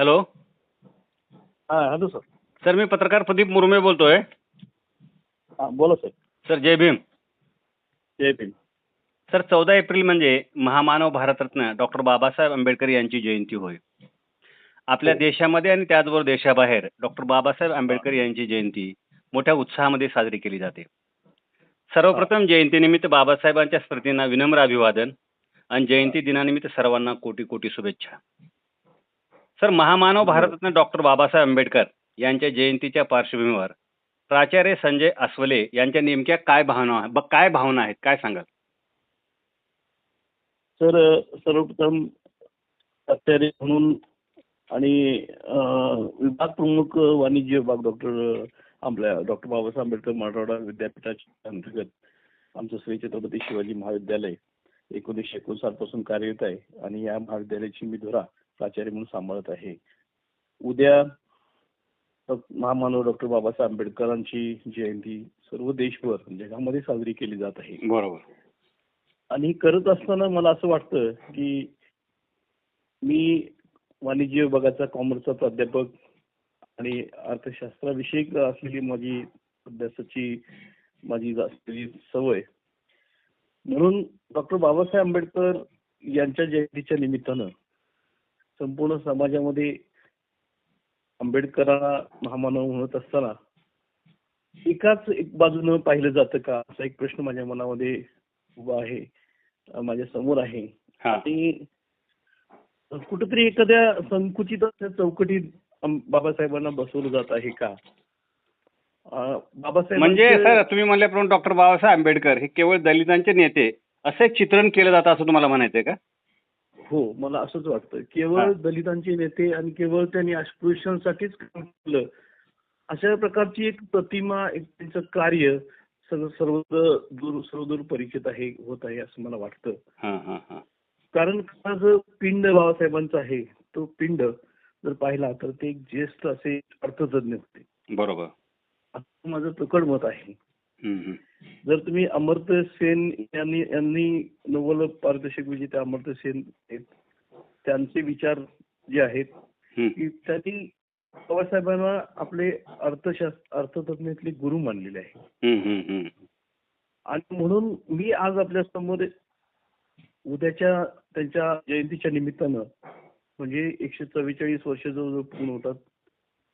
Hello हा hello sir. Sir मी पत्रकार प्रदीप मुरमे बोलतोय. हा बोला सर. सर जय भीम. जय भीम. सर चौदा एप्रिल म्हणजे महामानव भारतरत्न डॉक्टर बाबासाहेब आंबेडकर यांची जयंती होय. आपल्या हो. देशामध्ये आणि त्याचबरोबर देशाबाहेर डॉक्टर बाबासाहेब आंबेडकर यांची जयंती मोठ्या उत्साहामध्ये साजरी केली जाते. सर्वप्रथम जयंतीनिमित्त बाबासाहेबांच्या स्मृतींना विनम्र अभिवादन आणि जयंती दिनानिमित्त सर्वांना कोटी कोटी शुभेच्छा. सर महामानव भारतरत्न डॉक्टर बाबासाहेब आंबेडकर यांच्या जयंतीच्या पार्श्वभूमीवर प्राचार्य संजय अस्वले यांच्या नेमक्या काय भावना ब- काय भावना आहेत? काय सांगाल? सर सर्वप्रथम प्राचार्य म्हणून आणि अं, विभाग प्रमुख वाणिज्य विभाग डॉक्टर आपल्या डॉक्टर बाबासाहेब आंबेडकर मराठवाडा विद्यापीठाच्या अंतर्गत आमचं श्री छत्रपती शिवाजी महाविद्यालय एकोणीसशे एकोणसाठपासून कार्यरत आहे. आणि या महाविद्यालयाची मी धुरा प्राचार्य म्हणून सांभाळत आहे. उद्या महामानव डॉक्टर बाबासाहेब आंबेडकरांची जयंती सर्व देशभर जगामध्ये साजरी केली जात आहे. बरोबर. आणि करत असताना मला असं वाटतं की मी वाणिज्य विभागाचा कॉमर्सचा प्राध्यापक आणि अर्थशास्त्राविषयी असलेली माझी अभ्यासाची माझी असलेली सवय. म्हणून डॉक्टर बाबासाहेब आंबेडकर यांच्या जयंतीच्या निमित्तानं संपूर्ण समाजामध्ये आंबेडकरांना महामानव म्हणत असताना एकाच एक बाजूनं पाहिलं जातं का? असा एक प्रश्न माझ्या मनामध्ये उभा आहे माझ्यासमोर आहे. आणि कुठेतरी एखाद्या संकुचित चौकटीत बाबासाहेबांना बसवलं जात आहे का? बाबासाहेब म्हणजे सर तुम्ही म्हणल्याप्रमाणे डॉक्टर बाबासाहेब आंबेडकर हे केवळ दलितांचे नेते असं एक चित्रण केलं जातं असं तुम्हाला म्हणायचंय का? हो मला असंच वाटतं केवळ. दलितांचे नेते आणि केवळ त्यांनी अस्पृश्यांसाठीच काम केलं अशा प्रकारची एक प्रतिमा एक त्यांचं कार्य सर्व दूर सर्वदूर परिचित आहे होत आहे असं मला वाटतं हा हा हा कारण हा जो पिंड बाबासाहेबांचा आहे तो पिंड जर पाहिला तर ते एक ज्येष्ठ असे अर्थतज्ञ होते बरोबर माझं प्रकट मत आहे. जर तुम्ही अमर्त्य सेन यांनी यांनी नोबल पारितोषिक विजेते अमर्त्य सेन आहेत त्यांचे विचार जे आहेत. की त्यांनी बाबासाहेबांना आपले अर्थशास्त्र अर्थतज्ञातले गुरु मानलेले आहे. आणि म्हणून मी आज आपल्यासमोर उद्याच्या त्यांच्या जयंतीच्या निमित्तानं म्हणजे एकशे चव्वेचाळीस वर्ष जवळजवळ पूर्ण होतात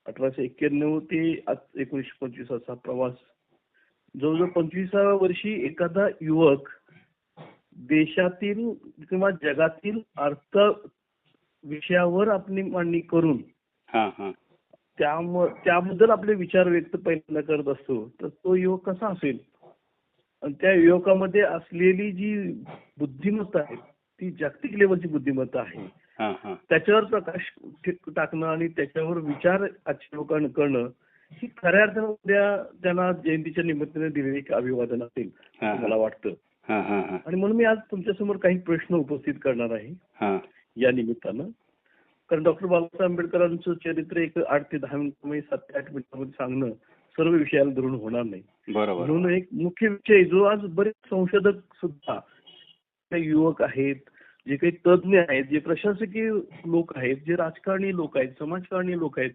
अठराशे एक्क्याण्णव ते आज एकोणीसशे पंचवीस असा प्रवास जवळजवळ पंचवीसाव्या वर्षी एखादा युवक देशातील किंवा जगातील अर्थ विषयावर आपली मांडणी करून हा हा. त्याम त्याबद्दल आपले विचार व्यक्त पहिल्यांदा करत असतो तर तो युवक कसा असेल? आणि त्या युवकामध्ये असलेली जी बुद्धिमत्ता आहे ती जागतिक लेवलची बुद्धिमत्ता आहे. हा हा. त्याच्यावर प्रकाश टे- टाकणं आणि त्याच्यावर विचार आजच्या लोकांना करणं ही खऱ्या अर्थानं उद्या त्यांना जयंतीच्या निमित्ताने दिलेली एक अभिवादन असेल असं मला वाटतं. आणि म्हणून मी आज तुमच्यासमोर काही प्रश्न उपस्थित करणार आहे या निमित्तानं. कारण डॉक्टर बाबासाहेब आंबेडकरांचं चरित्र एक आठ ते दहा मिनिटांमध्ये सात ते आठ मिनिटांमध्ये सांगणं सर्व विषयाला धरून होणार नाही. बरोबर. म्हणून एक मुख्य विषय जो आज बरेच संशोधक सुद्धा युवक आहेत जे काही तज्ज्ञ आहेत जे प्रशासकीय लोक आहेत जे राजकारणी लोक आहेत समाजकारणी लोक आहेत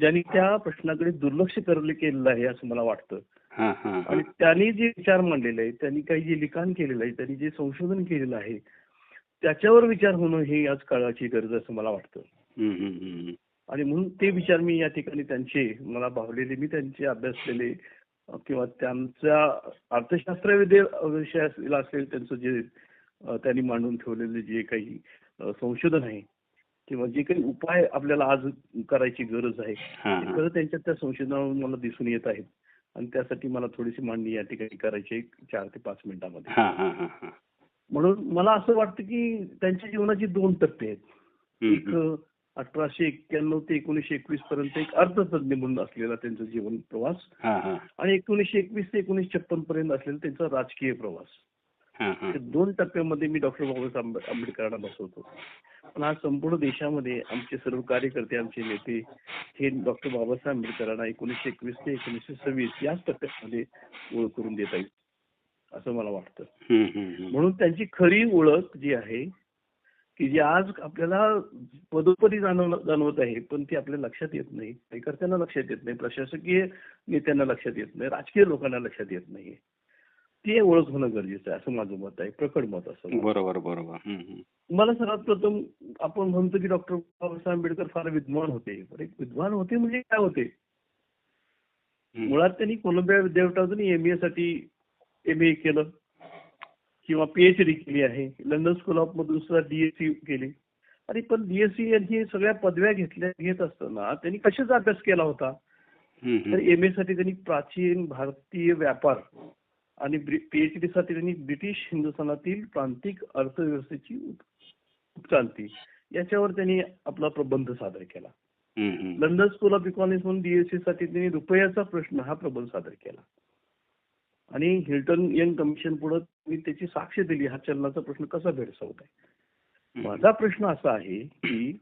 ज्यांनी त्या प्रश्नाकडे दुर्लक्ष करले केलेलं आहे असं मला वाटतं. आणि त्यांनी जे विचार मांडलेले आहेत त्यांनी काही जे लिखाण केलेलं आहे त्यांनी जे संशोधन केलेलं आहे त्याच्यावर विचार होणं ही आज काळाची गरज असं मला वाटतं. आणि म्हणून ते विचार मी या ठिकाणी त्यांचे मला भावलेले मी त्यांचे अभ्यासलेले किंवा त्यांच्या अर्थशास्त्र विषयाला असेल त्यांचं जे त्यांनी मांडून ठेवलेले जे काही संशोधन आहे किंवा जे काही उपाय आपल्याला आज करायची गरज आहे ते खरं त्यांच्या त्या संशोधनावरून मला दिसून येत आहेत. आणि त्यासाठी मला थोडीशी मांडणी या ठिकाणी करायची आहे, चार ते पाच मिनिटांमध्ये. हा हा हा हा. म्हणून मला असं वाटतं की त्यांच्या जीवनाचे दोन टप्पे आहेत. एक. अठराशे एक्क्याण्णव ते एकोणीसशे एकवीस पर्यंत एक अर्थतज्ञ म्हणून असलेला त्यांचा जीवन प्रवास आणि एकोणीसशे एकवीस ते एकोणीसशे छप्पन पर्यंत असलेला त्यांचा राजकीय प्रवास. दोन टप्प्यामध्ये मी डॉक्टर बाबासाहेब आंबे- आंबेडकरांना बसवतो. पण आज संपूर्ण देशामध्ये आमचे सर्व कार्यकर्ते आमचे नेते हे डॉक्टर बाबासाहेब आंबेडकरांना एकोणीसशे एकवीस ते एकोणीसशे सव्वीस याच टप्प्यामध्ये ओळख करून देता येईल असं मला वाटतं. म्हणून त्यांची खरी ओळख जी आहे की जी आज आपल्याला पदोपदी जाणव जाणवत आहे पण ती आपल्या लक्षात येत नाही. कार्यकर्त्यांना लक्षात येत नाही प्रशासकीय नेत्यांना लक्षात येत नाही राजकीय लोकांना लक्षात येत नाही ती ओळख होणं गरजेचं आहे असं माझं मत आहे. प्रकट मत असं बरोबर बरोबर. मला सर्वात प्रथम आपण म्हणतो की डॉक्टर बाबासाहेब आंबेडकर फार विद्वान होते. विद्वान होते म्हणजे काय होते. मुळात त्यांनी कोलंबिया विद्यापीठातून एम ए साठी एम ए केलं. किंवा पीएचडी केली आहे. लंडन स्कूल ऑफ मधून सुद्धा डीएससी केली. आणि पण डीएससी यांनी सगळ्या पदव्या घेतल्या घेत असताना त्यांनी कशाचा अभ्यास केला होता? तर. एम ए साठी त्यांनी प्राचीन भारतीय व्यापार आणि पीएचडी साठी त्यांनी ब्रिटिश हिंदुस्थानातील प्रांतिक अर्थव्यवस्थेची उत्क्रांती याच्यावर त्यांनी आपला प्रबंध सादर केला. लंडन स्कूल ऑफ इकॉनॉमिक्स म्हणून डीएससी साठी त्यांनी रुपयाचा प्रश्न हा प्रबंध सादर केला. आणि हिल्टन यंग कमिशन पुढे मी त्याची साक्ष दिली. हा चलनाचा प्रश्न कसा भेडसावत आहे. माझा प्रश्न असा आहे की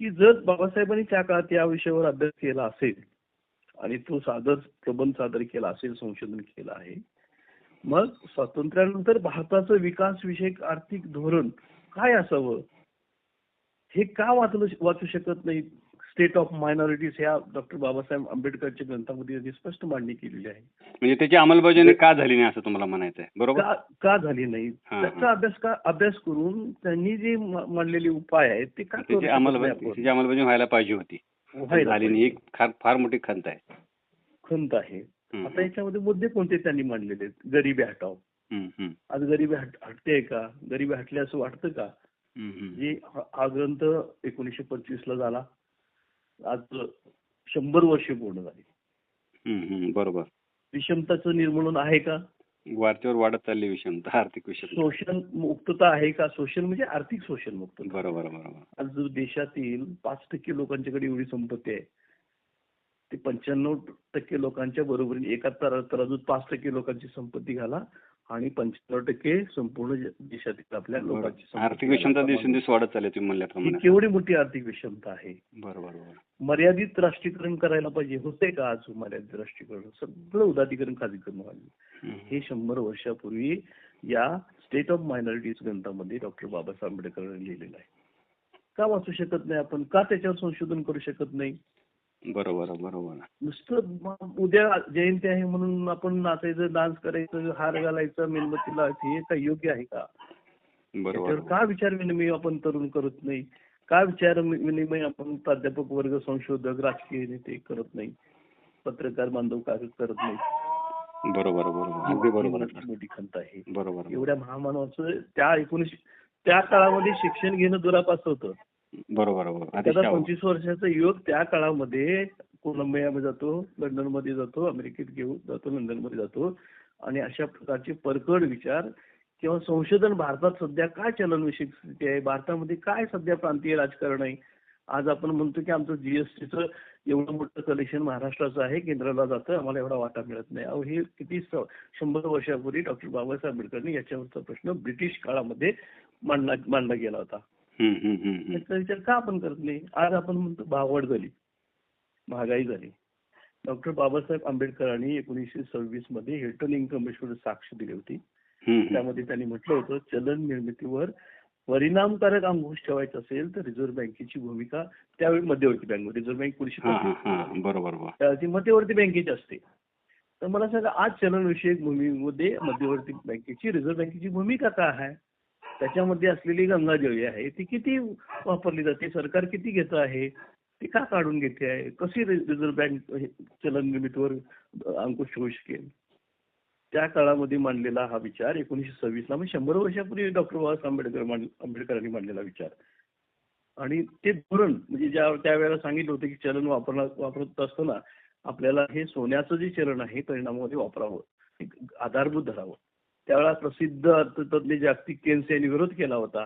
की जर बाबासाहेबांनी त्या काळात या विषयावर अभ्यास केला असेल आणि तो सादर प्रबंध सादर केला असेल संशोधन केलं आहे मग स्वातंत्र्यानंतर भारताचं विकास विषयक आर्थिक धोरण काय असावं? हे का वाचलं वाचू शकत नाही स्टेट ऑफ मायनॉरिटीज ह्या डॉक्टर बाबासाहेब आंबेडकरच्या ग्रंथामध्ये त्यांनी स्पष्ट मांडणी केलेली आहे. म्हणजे त्याची अंमलबजावणी का झाली नाही असं तुम्हाला म्हणायचं आहे बरोबर? का झाली नाही? त्याचा. अभ्यास का अभ्यास करून त्यांनी जे मांडलेले उपाय आहेत ते का करू त्याची शकत नाही अंमलबजावणी व्हायला पाहिजे होती. झाली नाही. फार मोठी खंत आहे. खंत आहे. आता याच्यामध्ये मुद्दे कोणते त्यांनी मांडलेले आहेत? गरिबी हटाव. आज गरिबी हट हटते का? गरिबी हटली असं वाटतं का. जे हा ग्रंथ एकोणीसशे पंचवीस ला झाला. आज शंभर वर्षे पूर्ण झाली. हम्म, हम्म, बरोबर. विषमताचं निर्मूलन आहे का? वरच्यावर वाढत चालली विषमता आर्थिक विषमता. शोषण मुक्तता आहे का? शोषण म्हणजे आर्थिक शोषण मुक्तता. बरोबर बरोबर. आज देशातील पाच टक्के लोकांच्याकडे एवढी संपत्ती आहे. ते पंच्याण्णव टक्के लोकांच्या बरोबरीने एका तरा- तराजूत पाच टक्के लोकांची संपत्ती घाला आणि पंच्याण्णव टक्के संपूर्ण देशातील आपल्या लोकांची आर्थिक विषमता. दिवसेंदिवस वाढत चालली तुम्ही म्हणल्याप्रमाणे. केवढी मोठी आर्थिक विषमता आहे. बरोबर मर्यादित राष्ट्रीयकरण करायला पाहिजे होते का आज मर्यादित राष्ट्रीयकरण? सगळं उदारीकरण खाजगीकरण व्हायला. हे शंभर वर्षापूर्वी या स्टेट ऑफ मायनॉरिटीज ग्रंथामध्ये डॉक्टर बाबासाहेब आंबेडकरांनी लिहिलेलं आहे. का वाचू शकत नाही आपण? का त्याच्यावर संशोधन करू शकत नाही? बरोबर बरोबर. नुसतं उद्या जयंती आहे म्हणून आपण नाचायचं डान्स करायचं हार घालायचं मेणबत्ती लावायचं हे काय योग्य आहे का? बरोबर. का विचार विनिमय आपण तरुण करत नाही? का विचार विनिमय आपण प्राध्यापक वर्ग संशोधक राजकीय नेते करत नाही? पत्रकार बांधव का करत नाही? बरोबर बरोबर. मोठी खंत आहे. बरोबर एवढ्या महामानवाचं त्या एकोणीसशे त्या काळामध्ये शिक्षण घेणं दुरापास होतं. त्याचा. पंचवीस वर्षाचा युवक त्या काळामध्ये कोलंबियामध्ये जातो लंडनमध्ये जातो अमेरिकेत घेऊन जातो लंडनमध्ये जातो. आणि अशा प्रकारचे परकड विचार किंवा संशोधन भारतात सध्या काय चलनविषयक स्थिती आहे? भारतामध्ये काय सध्या प्रांतीय राजकारण आहे? आज आपण म्हणतो की आमचं जीएसटीचं एवढं मोठं कलेक्शन महाराष्ट्राचं आहे केंद्राला जातं आम्हाला एवढा वाटा मिळत नाही. अहो हे किती शंभर वर्षापूर्वी डॉक्टर बाबासाहेब आंबेडकरांनी याच्यावरचा प्रश्न ब्रिटिश काळामध्ये मांडला मांडला गेला होता. याचा विचार का आपण करत नाही? आज आपण म्हणतो भाववाढ झाली. महागाई झाली. डॉक्टर बाबासाहेब आंबेडकरांनी एकोणीसशे सव्वीसमध्ये हिल्टन इन्कम कमिशनवर साक्ष दिली होती. त्यामध्ये त्यांनी म्हटलं होतं चलन निर्मितीवर परिणामकारक अंकुश ठेवायचा असेल तर रिझर्व्ह बँकेची भूमिका त्यावेळी मध्यवर्ती बँक रिझर्व्ह बँक पुढची हा बरोबर ती मध्यवर्ती बँकेची असते. तर मला सांगा आज चलनविषयक भूमीमध्ये मध्यवर्ती बँकेची रिझर्व्ह बँकेची भूमिका काय आहे? त्याच्यामध्ये असलेली गंगाजळी आहे ती किती वापरली जाते? सरकार किती घेत आहे? ती का काढून घेते आहे? कशी रिझर्व्ह बँक हे चलन लिमिटवर अंकुश होऊ शकेल? त्या काळामध्ये मांडलेला हा विचार एकोणीसशे सव्वीसला म्हणजे शंभर वर्षापूर्वी डॉक्टर बाबासाहेब आंबेडकर आंबेडकरांनी मांडलेला विचार. आणि ते धोरण म्हणजे ज्या त्यावेळेला सांगितलं होतं की चलन वापरला वापरत असताना आपल्याला हे सोन्याचं जे चलन आहे परिणामामध्ये वापरावं. एक आधारभूत धरावं. त्यावेळेला प्रसिद्ध अर्थतज्ञ जागतिक केन्स यांनी विरोध केला होता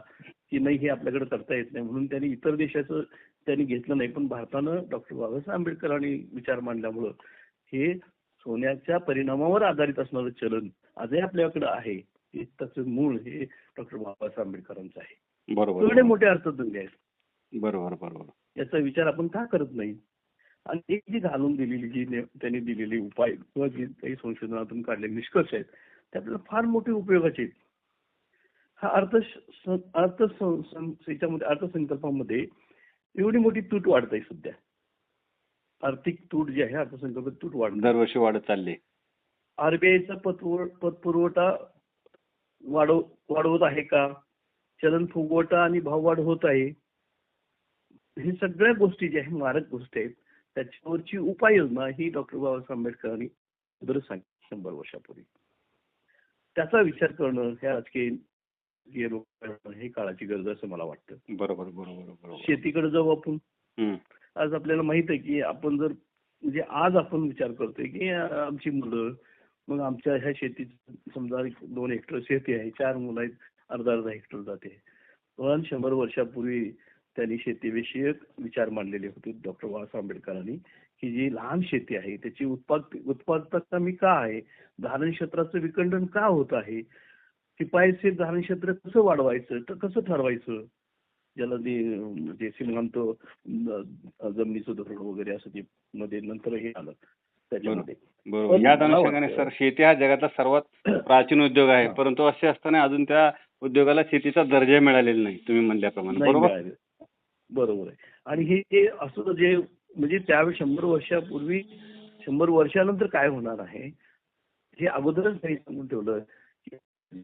की नाही हे आपल्याकडे करता येत नाही. म्हणून त्यांनी इतर देशाचं त्यांनी घेतलं नाही. पण भारतानं डॉक्टर बाबासाहेब आंबेडकरांनी विचार मांडल्यामुळं हे सोन्याच्या परिणामावर आधारित असणारं चलन आजही आपल्याकडे आहे. त्याचं मूळ हे डॉक्टर बाबासाहेब आंबेडकरांचं आहे. बरोबर एवढे मोठे अर्थतज्ञ आहेत. बरोबर बरोबर. याचा विचार आपण का करत नाही? आणि एक जी घालून दिलेली जी त्यांनी दिलेली उपाय किंवा जी काही संशोधनातून काढलेले निष्कर्ष आहेत ते आपल्याला फार मोठे उपयोगाचे आहेत. हा अर्थ अर्थ सं- सं- याच्यामध्ये अर्थसंकल्पामध्ये एवढी मोठी तूट वाढत आहे सध्या. आर्थिक तूट जी आहे अर्थसंकल्पात तूट वाढत दरवर्षी वाढत चालली आरबीआयचा पतपुर पतपुरवठा वाढव वाढवत आहे का? चलन फुगवटा आणि भाववाढ होत आहे. हे सगळ्या गोष्टी ज्या आहेत मारक गोष्टी आहेत त्याच्यावरची उपाययोजना ही डॉक्टर बाबासाहेब आंबेडकरांनी अगोदरच सांगितली शंभर वर्षापूर्वी. त्याचा विचार करणं ह्या राजकीय हे काळाची गरज असं मला वाटतं. बरोबर बरोबर बरोबर. शेतीकडे जाऊ आपण. हम्म. आज आपल्याला माहीत आहे की आपण जर म्हणजे आज आपण विचार करतोय की आमची मुलं मग आमच्या ह्या शेतीत समजा दोन हेक्टर शेती आहे चार मुलं आहेत अर्धा अर्धा हेक्टर जाते. पण शंभर वर्षापूर्वी त्यांनी शेतीविषयक विचार मांडलेले होते डॉक्टर बाबासाहेब आंबेडकरांनी. की जी लहान शेती आहे त्याची उत्पाद उत्पादकता कमी का आहे धारण क्षेत्राचं विखंडन का होत आहे? किफायतशीर धारण क्षेत्र कसं वाढवायचं तर कसं ठरवायचं? ज्याला जे श्रीमंत अं, जमिनीचं धोरण वगैरे असं ते मध्ये नंतर हे आलं त्याच्यामध्ये. बरोबर. मला अनुषंगाने सर शेती हा जगातला सर्वात प्राचीन उद्योग आहे. परंतु असे असताना अजून त्या उद्योगाला शेतीचा दर्जा मिळालेला नाही तुम्ही म्हणल्याप्रमाणे. बरोबर. बरोबर आहे. आणि हे जे असं जे म्हणजे त्यावेळी शंभर वर्षापूर्वी शंभर वर्षानंतर काय होणार आहे? हे अगोदरच काही सांगून ठेवलं की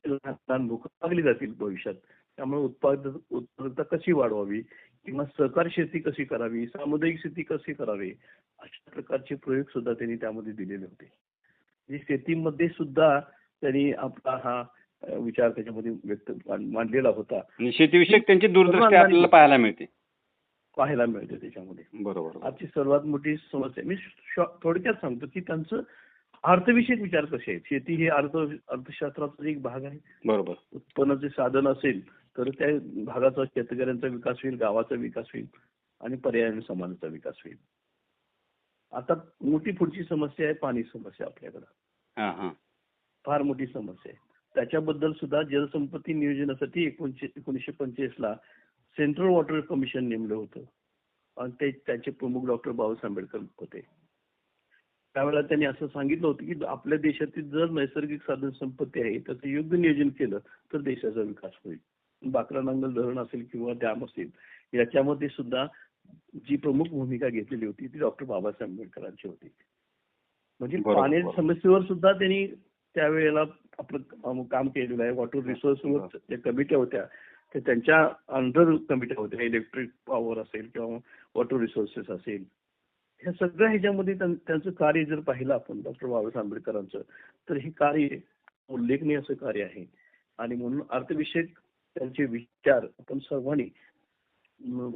लहान भूक लागली जातील भविष्यात. त्यामुळे उत्पाद उत्पादकता कशी वाढवावी किंवा सहकार शेती कशी करावी सामुदायिक शेती कशी करावी अशा प्रकारचे प्रयोग सुद्धा त्यांनी त्यामध्ये दिलेले होते. म्हणजे शेतीमध्ये सुद्धा त्यांनी आपला हा विचार त्याच्यामध्ये व्यक्त मांड- मांडलेला होता. शेतीविषयक त्यांची दूरदृष्टी आपल्याला पाहायला मिळते. पाहायला मिळते त्याच्यामध्ये. बरोबर आजची सर्वात मोठी समस्या मी थोडक्यात सांगतो की त्यांचं अर्थविषयक विचार कसे आहेत? शेती हे अर्थ अर्थशास्त्राचा एक भाग आहे. बरोबर. उत्पन्नाचे साधन असेल तर त्या भागाचा शेतकऱ्यांचा विकास होईल गावाचा विकास होईल आणि पर्यायाने समाजाचा विकास होईल. आता मोठी पुढची समस्या आहे पाणी समस्या आपल्याकडं. हा हा. फार मोठी समस्या आहे. त्याच्याबद्दल सुद्धा जलसंपत्ती नियोजनासाठी एकोणीसशे एकोणीसशे पंचवीसला सेंट्रल वॉटर कमिशन नेमलं होतं. आणि ते त्याचे प्रमुख डॉक्टर बाबासाहेब आंबेडकर होते. त्यावेळेला त्यांनी असं सांगितलं होतं की आपल्या देशातील जर नैसर्गिक साधन संपत्ती आहे त्याचं योग्य नियोजन केलं तर देशाचा विकास होईल. बाकरा नांगल धरण असेल किंवा डॅम असेल याच्यामध्ये सुद्धा जी प्रमुख भूमिका घेतलेली होती ती डॉक्टर बाबासाहेब आंबेडकरांची होती. म्हणजे बरोबर. समस्येवर सुद्धा त्यांनी त्यावेळेला आपलं काम- केलेलं आहे. वॉटर रिसोर्सवर ज्या कमिट्या होत्या त्या त्यांच्या अंडर कमिट्या होत्या इलेक्ट्रिक पॉवर असेल किंवा वॉटर रिसोर्सेस असेल ह्या सगळ्या ह्याच्यामध्ये त्यां- त्यांचं कार्य जर पाहिलं आपण डॉक्टर बाबासाहेब आंबेडकरांचं तर हे कार्य उल्लेखनीय असं कार्य आहे. आणि म्हणून अर्थविषयक त्यांचे विचार आपण सर्वांनी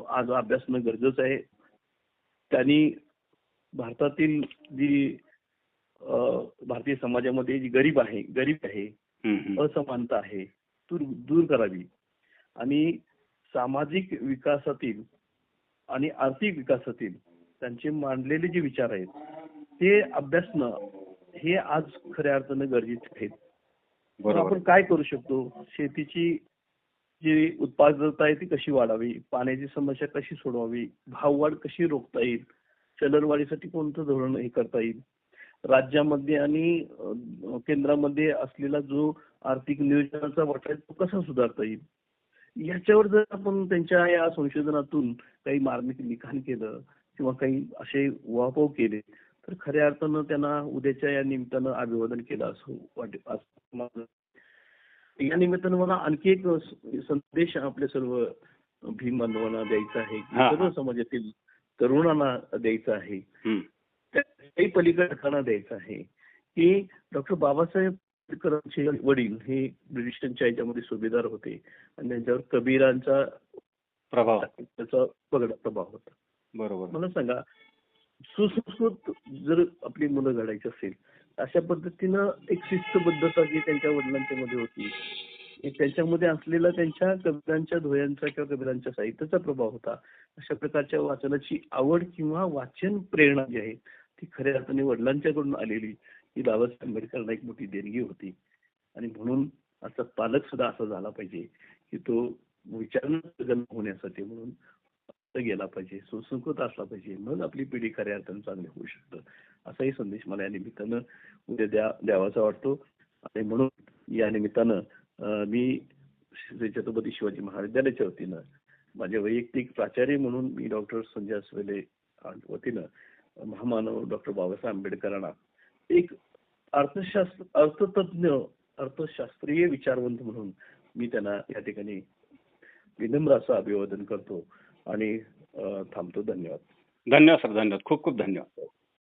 आज अभ्यासणं गरजेचं आहे. त्यांनी भारतातील जी भारतीय समाजामध्ये जी गरीब आहे गरीब आहे. असमानता आहे दूर दूर करावी. आणि सामाजिक विकासातील आणि आर्थिक विकासातील त्यांचे मांडलेले जे विचार आहेत ते अभ्यासणं हे आज खऱ्या अर्थानं गरजेचे तर बरोबर. आपण काय करू शकतो? शेतीची जी उत्पादकता आहे ती कशी वाढावी? पाण्याची समस्या कशी सोडवावी? भाववाढ कशी रोखता येईल? चलनवाढीसाठी कोणतं धोरण हे करता येईल? राज्यामध्ये आणि केंद्रामध्ये असलेला जो आर्थिक नियोजनाचा वाटा आहे तो कसा सुधारता येईल? याच्यावर जर आपण त्यांच्या या संशोधनातून काही मार्मिक लिखाण केलं किंवा काही असे उहापोह केले तर खऱ्या अर्थानं त्यांना उद्याच्या या निमित्तानं अभिवादन केलं असं वाटे असं माझं या निमित्तानं मला आणखी एक संदेश आपल्या सर्व भीम बांधवांना द्यायचा आहे. सर्व समाजातील तरुणांना द्यायचा आहे. काही पलीकडे द्यायचा आहे की डॉक्टर बाबासाहेब आंबेडकरांचे वडील हे ब्रिटिशांच्या याच्यामध्ये सुभेदार होते. आणि त्यांच्यावर कबीरांचा प्रभाव. त्याचा बगड प्रभाव होता. बरोबर. मला सांगा सुसंस्कृत जर आपली मुलं घडायची असेल अशा पद्धतीनं एक शिस्तबद्धता जी त्यांच्या वडिलांच्या मध्ये होती त्यांच्यामध्ये असलेला त्यांच्या कवितांच्या धोयांचा किंवा कवितांच्या साहित्याचा प्रभाव होता अशा प्रकारच्या वाचनाची आवड किंवा वाचन प्रेरणा जी आहे ती खऱ्या अर्थाने वडिलांच्याकडून आलेली. ही बाबासाहेब आंबेडकरांना एक मोठी देणगी होती. आणि म्हणून असा पालक सुद्धा असा झाला पाहिजे की तो विचार जन्म होण्यासाठी म्हणून गेला पाहिजे सुसंस्कृत असला पाहिजे मग आपली पिढी खऱ्या अर्थानं चांगली होऊ शकतं. असाही संदेश मला या निमित्तानं उद्या द्या द्यावाचा वाटतो. आणि म्हणून या निमित्तानं मी श्री छत्रपती शिवाजी महाविद्यालयाच्या वतीनं माझे वैयक्तिक प्राचार्य म्हणून मी डॉक्टर संजय अस्वेले वतीनं महामानव डॉक्टर बाबासाहेब आंबेडकरांना एक अर्थशास्त्र अर्थतज्ञ अर्थशास्त्रीय विचारवंत म्हणून मी त्यांना या ठिकाणी विनम्र असं अभिवादन करतो आणि थांबतो. धन्यवाद. धन्यवाद सर. धन्यवाद. खूप खूप धन्यवाद.